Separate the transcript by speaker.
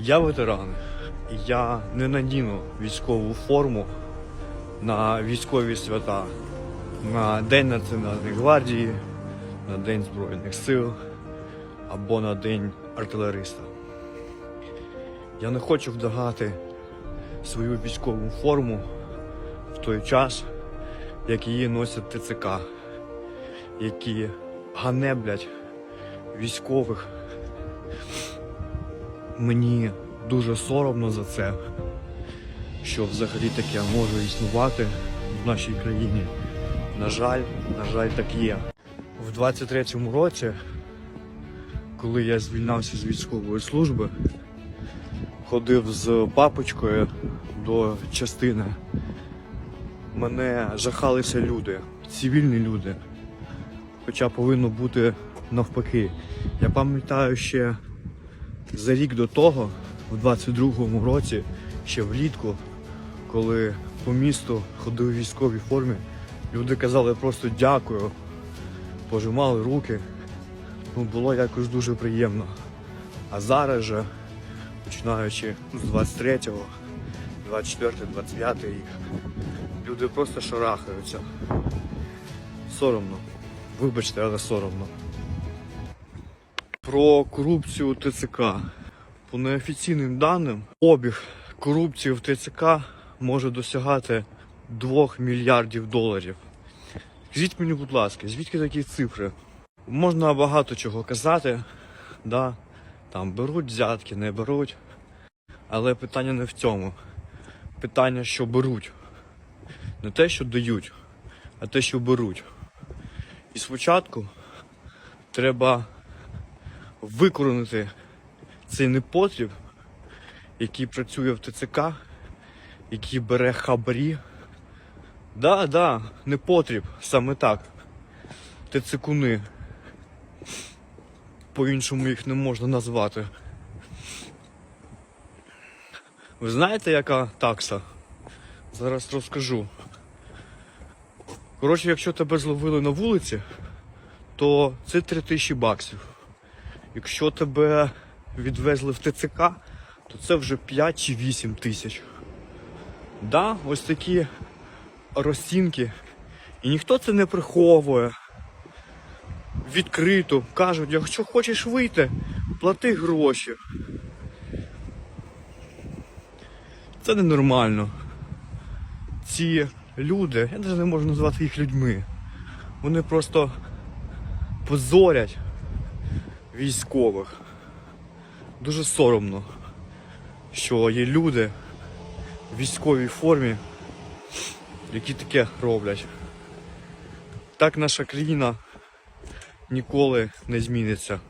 Speaker 1: Я ветеран. Я не надіну військову форму на військові свята, на День Національної гвардії, на День Збройних сил або на День артилериста. Я не хочу вдягати свою військову форму в той час, як її носять ТЦК, які ганеблять військових. Мені дуже соромно за це, що взагалі таке може існувати в нашій країні. На жаль, на жаль, так є. В 23-му році, коли я звільнався з військової служби, ходив з папочкою до частини. Мене жахалися люди, цивільні люди. Хоча повинно бути навпаки. Я пам'ятаю ще за рік до того, в 22-му році, ще влітку, коли по місту ходив у військовій формі, люди казали просто дякую, пожимали руки. Ну, було якось дуже приємно. А зараз же, починаючи з 23-го, 24 25 рік, люди просто шарахаються. Соромно. Вибачте, але соромно. Про корупцію ТЦК. По неофіційним даним, обіг корупції в ТЦК може досягати 2 мільярдів доларів. Скажіть мені, будь ласка, звідки такі цифри? Можна багато чого казати, да? там беруть взятки, не беруть. Але питання не в цьому. Питання, що беруть. Не те, що дають, а те, що беруть. І спочатку треба викоренити цей непотріб, який працює в ТЦК, який бере хабарі. Да, да, непотріб, саме так. ТЦКуни. По-іншому їх не можна назвати. Ви знаєте, яка такса? Зараз розкажу. Коротше, якщо тебе зловили на вулиці, то це 3000 баксів. Якщо тебе відвезли в ТЦК, то це вже 5 чи 8 тисяч. Да, ось такі розцінки. І ніхто це не приховує. Відкрито кажуть, якщо хочеш вийти, плати гроші. Це ненормально. Ці люди, я навіть не можу назвати їх людьми. Вони просто позорять військових. Дуже соромно, що є люди в військовій формі, які таке роблять. Так наша країна ніколи не зміниться.